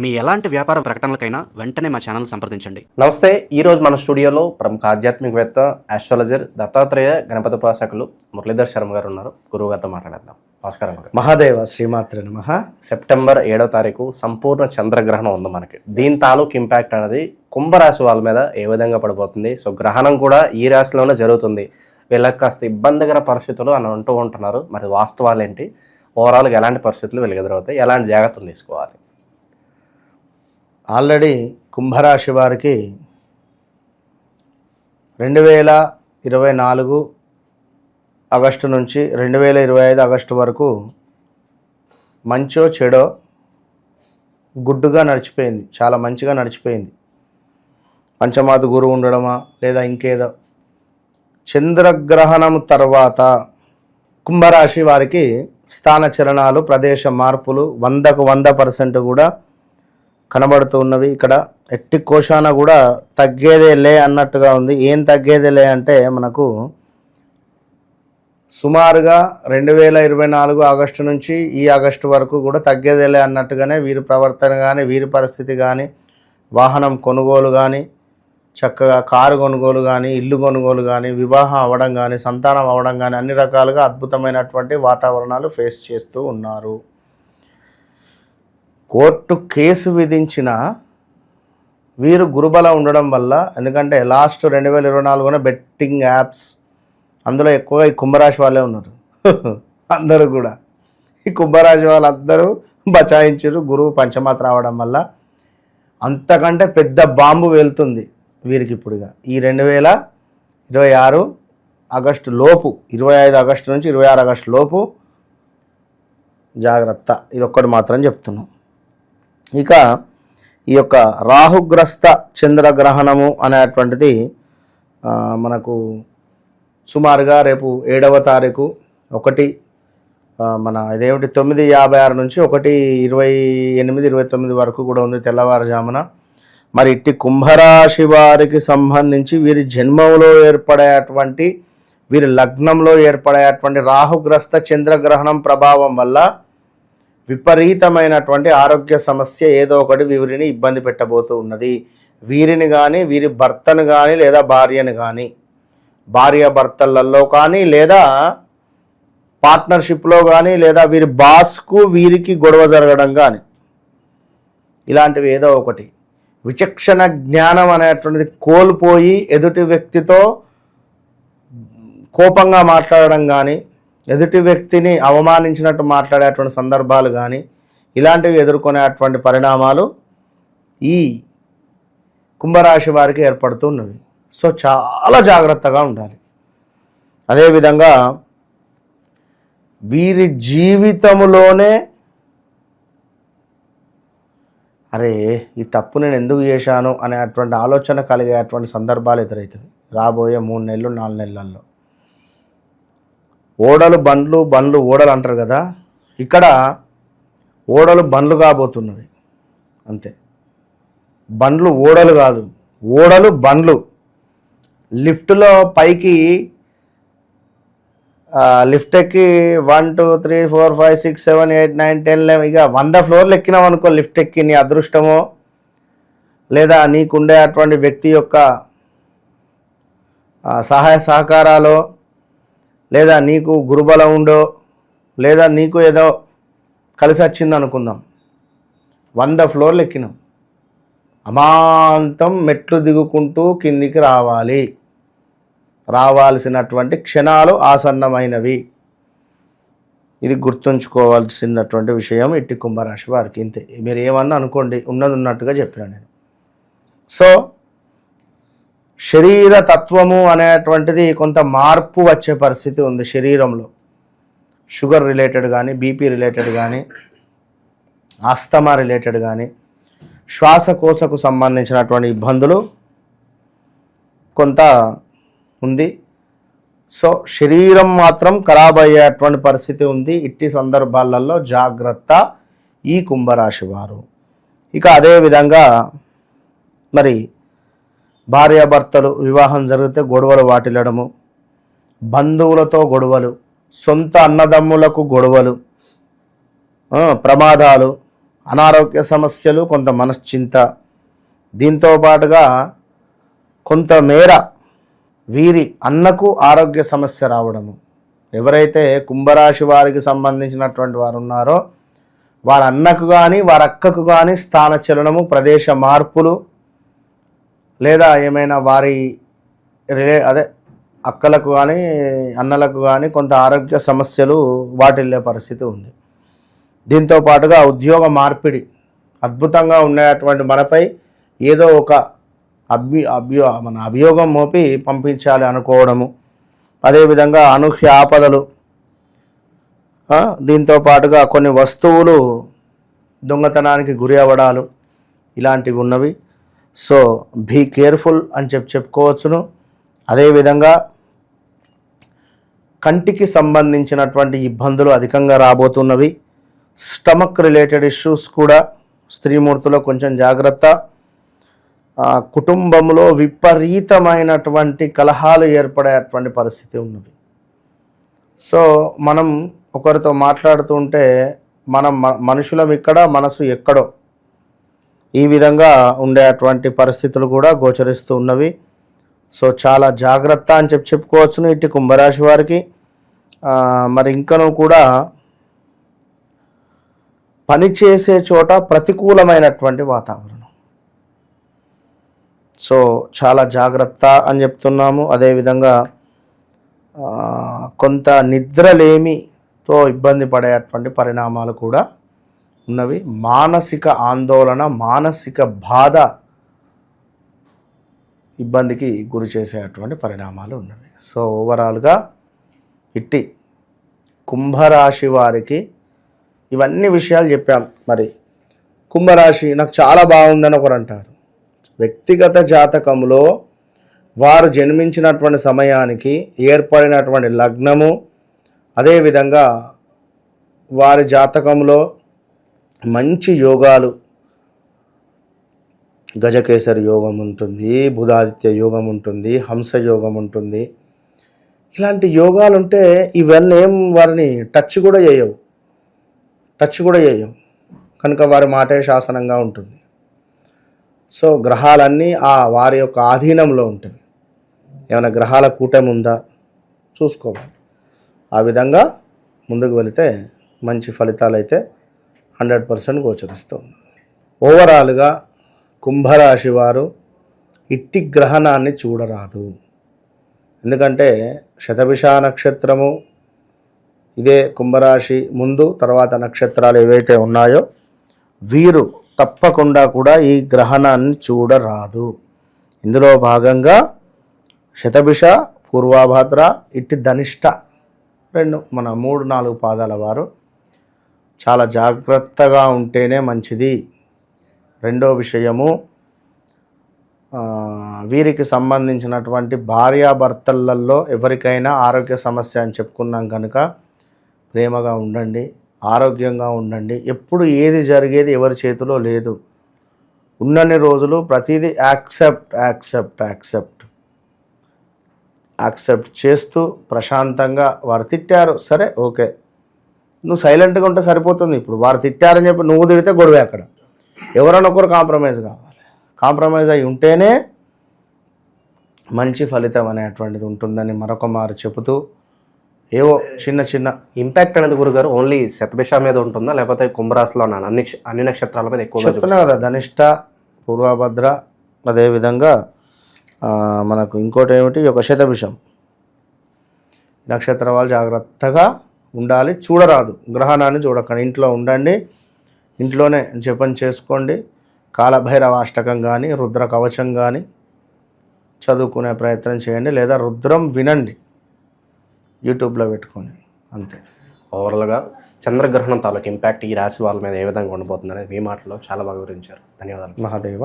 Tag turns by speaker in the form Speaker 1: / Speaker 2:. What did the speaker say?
Speaker 1: మీ ఎలాంటి వ్యాపార ప్రకటనలకైనా వెంటనే మా ఛానల్ సంప్రదించండి.
Speaker 2: నమస్తే ఈ రోజు మన స్టూడియోలో ప్రముఖ ఆధ్యాత్మికవేత్త ఆస్ట్రాలజర్ దత్తాత్రేయ గణపతి ఉపాసకులు మురళీధర్ శర్మ గారు ఉన్నారు. గురువు గారితో మాట్లాడేద్దాం. నమస్కారం గురు.
Speaker 3: మహాదేవ శ్రీమాత్ర నమ.
Speaker 2: సెప్టెంబర్ ఏడవ తారీఖు సంపూర్ణ చంద్రగ్రహణం ఉంది మనకి. దీని తాలూకు ఇంపాక్ట్ అనేది కుంభరాశి వాళ్ళ మీద ఏ విధంగా పడిపోతుంది? సో గ్రహణం కూడా ఈ రాశిలోనే జరుగుతుంది. వీళ్ళకి కాస్త ఇబ్బందికర పరిస్థితులు అని అంటూ ఉంటున్నారు. మరి వాస్తవాలు ఏంటి ఓవరాల్గా ఎలాంటి పరిస్థితులు వీళ్ళకి ఎదురవుతాయి? ఎలాంటి జాగ్రత్తలు తీసుకోవాలి?
Speaker 3: ఆల్రెడీ కుంభరాశి వారికి రెండు వేల ఇరవై నాలుగు ఆగస్టు నుంచి రెండు వేల ఇరవై ఐదు ఆగస్టు వరకు మంచో చెడో గుడ్డుగా నడిచిపోయింది. చాలా మంచిగా నడిచిపోయింది. పంచమాత గురువు ఉండడమా లేదా ఇంకేదో. చంద్రగ్రహణం తర్వాత కుంభరాశి వారికి స్థాన చలనాలు ప్రదేశ మార్పులు వందకు వంద పర్సెంట్ కూడా కనబడుతూ ఉన్నవి. ఇక్కడ ఎట్టి కోశాన కూడా తగ్గేదే లే అన్నట్టుగా ఉంది. ఏం తగ్గేదే లే అంటే మనకు సుమారుగా రెండు వేల ఇరవై నాలుగు ఆగస్టు నుంచి ఈ ఆగస్టు వరకు కూడా తగ్గేదేలే అన్నట్టుగానే వీరి ప్రవర్తన కానీ వీరి పరిస్థితి కానీ వాహనం కొనుగోలు కానీ చక్కగా కారు కొనుగోలు కానీ ఇల్లు కొనుగోలు కానీ వివాహం అవ్వడం కానీ సంతానం అవ్వడం కానీ అన్ని రకాలుగా అద్భుతమైనటువంటి వాతావరణాలు ఫేస్ చేస్తూ ఉన్నారు. కోర్టు కేసు విధించిన వీరు గురుబల ఉండడం వల్ల ఎందుకంటే లాస్ట్ రెండు వేల ఇరవై నాలుగున బెట్టింగ్ యాప్స్ అందులో ఎక్కువగా ఈ కుంభరాశి వాళ్ళే ఉన్నారు. అందరూ కూడా. ఈ కుంభరాశి వాళ్ళందరూ బచాయించారు గురువు పంచమాత రావడం వల్ల. అంతకంటే పెద్ద బాంబు వెళ్తుంది వీరికి ఇప్పుడుగా. ఈ రెండు వేల ఇరవై ఆరు ఆగస్టు లోపు ఇరవై ఐదు ఆగస్టు నుంచి ఇరవై ఆరు ఆగస్టు లోపు జాగ్రత్త. ఇది ఒక్కటి మాత్రం చెప్తున్నాం. ఇక ఈ యొక్క రాహుగ్రస్త చంద్రగ్రహణము అనేటువంటిది మనకు సుమారుగా రేపు ఏడవ తారీఖు ఒకటి మన ఇదేమిటి తొమ్మిది యాభై ఆరు నుంచి ఒకటి ఇరవై ఎనిమిది ఇరవై తొమ్మిది వరకు కూడా ఉంది తెల్లవారుజామున. మరి ఇట్టి కుంభరాశి వారికి సంబంధించి వీరి జన్మంలో ఏర్పడేటువంటి వీరి లగ్నంలో ఏర్పడేటువంటి రాహుగ్రస్త చంద్రగ్రహణం ప్రభావం వల్ల విపరీతమైనటువంటి ఆరోగ్య సమస్య ఏదో ఒకటి వీరిని ఇబ్బంది పెట్టబోతూ ఉన్నది. వీరిని కానీ వీరి భర్తను కానీ లేదా భార్యను కానీ భార్య భర్తలలో కానీ లేదా పార్ట్నర్షిప్లో కానీ లేదా వీరి బాస్కు వీరికి గొడవ జరగడం కానీ ఇలాంటివి ఏదో ఒకటి. విచక్షణ జ్ఞానం అనేటువంటిది కోల్పోయి ఎదుటి వ్యక్తితో కోపంగా మాట్లాడడం కానీ ఎదుటి వ్యక్తిని అవమానించినట్టు మాట్లాడేటువంటి సందర్భాలు కానీ ఇలాంటివి ఎదుర్కొనేటువంటి పరిణామాలు ఈ కుంభరాశి వారికి ఏర్పడుతున్నవి సో చాలా జాగ్రత్తగా ఉండాలి. అదేవిధంగా వీరి జీవితంలోనే అరే ఈ తప్పు నేను ఎందుకు చేశాను అనేటువంటి ఆలోచన కలిగేటువంటి సందర్భాలు ఎదురవుతాయి రాబోయే మూడు నెలలు నాలుగు నెలల్లో. ఓడలు బండ్లు బండ్లు ఓడలు అంటారు కదా ఇక్కడ ఓడలు బండ్లు కాబోతున్నది అంతే. బండ్లు ఓడలు కాదు. ఓడలు బండ్లు. లిఫ్ట్లో పైకి లిఫ్ట్ ఎక్కి one two three four five six seven eight nine ten eleven ఇక వంద ఫ్లోర్లు ఎక్కినాం అనుకో లిఫ్ట్ ఎక్కి నీ అదృష్టమో లేదా నీకుండే అటువంటి వ్యక్తి యొక్క సహాయ సహకారాలు లేదా నీకు గురుబలం ఉండో లేదా నీకు ఏదో కలిసి వచ్చింది అనుకుందాం. వంద ఫ్లోర్లు ఎక్కినాం. అమాంతం మెట్లు దిగుకుంటూ కిందికి రావాలి. రావాల్సినటువంటి క్షణాలు ఆసన్నమైనవి. ఇది గుర్తుంచుకోవాల్సినటువంటి విషయం ఇట్టి కుంభరాశి వారికి. ఇంతే. మీరు ఏమన్నా అనుకోండి ఉన్నది ఉన్నట్టుగా చెప్పినా నేను. సో శరీర తత్వము అనేటువంటిది కొంత మార్పు వచ్చే పరిస్థితి ఉంది శరీరంలో. షుగర్ రిలేటెడ్ కానీ బీపీ రిలేటెడ్ కానీ ఆస్తమా రిలేటెడ్ కానీ శ్వాసకోశకు సంబంధించినటువంటి ఇబ్బందులు కొంత ఉంది. సో శరీరం మాత్రం ఖరాబ్ అయ్యేటువంటి పరిస్థితి ఉంది. ఇట్టి సందర్భాలలో జాగ్రత్త ఈ కుంభరాశి వారు. ఇక అదేవిధంగా మరి భార్యాభర్తలు వివాహం జరిగితే గొడవలు వాటిల్లడము. బంధువులతో గొడవలు సొంత అన్నదమ్ములకు గొడవలు ప్రమాదాలు అనారోగ్య సమస్యలు కొంత మనశ్చింత. దీంతో పాటుగా కొంతమేర వీరి అన్నకు ఆరోగ్య సమస్య రావడము. ఎవరైతే కుంభరాశి వారికి సంబంధించినటువంటి వారు ఉన్నారో వారి అన్నకు కానీ వారి అక్కకు కానీ స్థాన చలనము ప్రదేశ మార్పులు లేదా ఏమైనా వారి రిలే అదే అక్కలకు కానీ అన్నలకు కానీ కొంత ఆరోగ్య సమస్యలు వాటిల్లే పరిస్థితి ఉంది. దీంతో పాటుగా ఉద్యోగ మార్పిడి అద్భుతంగా ఉండేటువంటి మనపై ఏదో ఒక అభి అభ్యో మన అభియోగం మోపి పంపించాలి అనుకోవడము. అదేవిధంగా అనూహ్య ఆపదలు. దీంతో పాటుగా కొన్ని వస్తువులు దొంగతనానికి గురి అవ్వడాలు ఇలాంటివి ఉన్నవి. సో బీ కేర్ఫుల్ అని చెప్పి చెప్పుకోవచ్చును. అదేవిధంగా కంటికి సంబంధించినటువంటి ఇబ్బందులు అధికంగా రాబోతున్నవి. స్టమక్ రిలేటెడ్ ఇష్యూస్ కూడా స్త్రీమూర్తిలో కొంచెం జాగ్రత్త. కుటుంబంలో విపరీతమైనటువంటి కలహాలు ఏర్పడేటువంటి పరిస్థితి ఉన్నది. సో మనం ఒకరితో మాట్లాడుతుంటే మనం మ- మనుషులం ఇక్కడ మనసు ఎక్కడో ఈ విధంగా ఉండేటువంటి పరిస్థితులు కూడా గోచరిస్తూ ఉన్నవి. సో చాలా జాగ్రత్త అని చెప్పి చెప్పుకోవచ్చును ఇటు కుంభరాశి వారికి. మరి ఇంకనూ కూడా పని చేసే చోట ప్రతికూలమైనటువంటి వాతావరణం. సో చాలా జాగ్రత్త అని చెప్తున్నాము. అదేవిధంగా కొంత నిద్రలేమితో ఇబ్బంది పడేటువంటి పరిణామాలు కూడా ఉన్నవి? మానసిక ఆందోళన మానసిక బాధ ఇబ్బందికి గురి చేసేటువంటి పరిణామాలు ఉన్నవి. సో ఓవరాల్గా ఇట్టి కుంభరాశి వారికి ఇవన్నీ విషయాలు చెప్పాం మరి. కుంభరాశి నాకు చాలా బాగుందని ఒకరు అంటారు. వ్యక్తిగత జాతకంలో వారు జన్మించినటువంటి సమయానికి ఏర్పడినటువంటి లగ్నము అదేవిధంగా వారి జాతకంలో మంచి యోగాలు. గజకేసరి యోగం ఉంటుంది బుధాదిత్య యోగం ఉంటుంది హంస యోగం ఉంటుంది. ఇలాంటి యోగాలు ఉంటే ఇవన్నీ ఏం వారిని టచ్ కూడా చేయవు. టచ్ కూడా చేయవు. కనుక వారి మాటే శాసనంగా ఉంటుంది. సో గ్రహాలన్నీ ఆ వారి యొక్క ఆధీనంలో ఉంటుంది. ఏమైనా గ్రహాల కూటమి ఉందా? చూసుకోవాలి. ఆ విధంగా ముందుకు వెళితే మంచి ఫలితాలు అయితే హండ్రెడ్ పర్సెంట్ గోచరిస్తూ ఉన్నాయి ఓవరాల్గా కుంభరాశి వారు ఇట్టి గ్రహణాన్ని చూడరాదు. ఎందుకంటే శతభిష నక్షత్రము ఇదే కుంభరాశి ముందు తర్వాత నక్షత్రాలు ఏవైతే ఉన్నాయో వీరు తప్పకుండా కూడా ఈ గ్రహణాన్ని చూడరాదు. ఇందులో భాగంగా శతభిష పూర్వాభాద్ర ఇట్టి ధనిష్ట రెండు మన మూడు నాలుగు పాదాల వారు చాలా జాగ్రత్తగా ఉంటేనే మంచిది. రెండో విషయము వీరికి సంబంధించినటువంటి భార్యాభర్తలలో ఎవరికైనా ఆరోగ్య సమస్య అని చెప్పుకున్నాం కనుక ప్రేమగా ఉండండి ఆరోగ్యంగా ఉండండి. ఎప్పుడు ఏది జరిగేది ఎవరి చేతిలో లేదు. ఉన్నన్ని రోజులు ప్రతిదీ యాక్సెప్ట్ యాక్సెప్ట్ యాక్సెప్ట్. యాక్సెప్ట్ చేస్తూ ప్రశాంతంగా వారు తిట్టారు సరే ఓకే. నువ్వు సైలెంట్గా ఉంటే సరిపోతుంది. ఇప్పుడు వారు తిట్టారని చెప్పి నువ్వు తిడితే గొడవే అక్కడ. ఎవరైనా ఒకరు కాంప్రమైజ్ కావాలి. కాంప్రమైజ్ అయి ఉంటేనే మంచి ఫలితం అనేటువంటిది ఉంటుందని మరొక మారు చెబుతూ ఏవో చిన్న చిన్న
Speaker 1: ఇంపాక్ట్ అనేది గురుగారు ఓన్లీ శతభిష మీద ఉంటుందా? లేకపోతే కుంభరాశిలో అన్ని అన్ని నక్షత్రాల మీద ఎక్కువగా
Speaker 3: చెప్తున్నా కదా ధనిష్ట పూర్వభద్ర అదేవిధంగా మనకు ఇంకోటి ఏమిటి? ఒక శతభిషం. నక్షత్ర వాళ్ళు జాగ్రత్తగా ఉండాలి. చూడరాదు. గ్రహణాన్ని చూడకండి. ఇంట్లో ఉండండి. ఇంట్లోనే జపం చేసుకోండి. కాలభైరవ అష్టకం కానీ రుద్ర కవచం కానీ చదువుకునే ప్రయత్నం చేయండి. లేదా రుద్రం వినండి. యూట్యూబ్లో పెట్టుకొని అంతే.
Speaker 1: ఓవరాల్గా చంద్రగ్రహణం తాలూకు ఇంపాక్ట్ ఈ రాశి వాళ్ళ మీద ఏ విధంగా ఉండబోతుంది అనేది మీ మాటలో చాలా బాగా వివరించారు. ధన్యవాదాలు.
Speaker 3: మహాదేవ.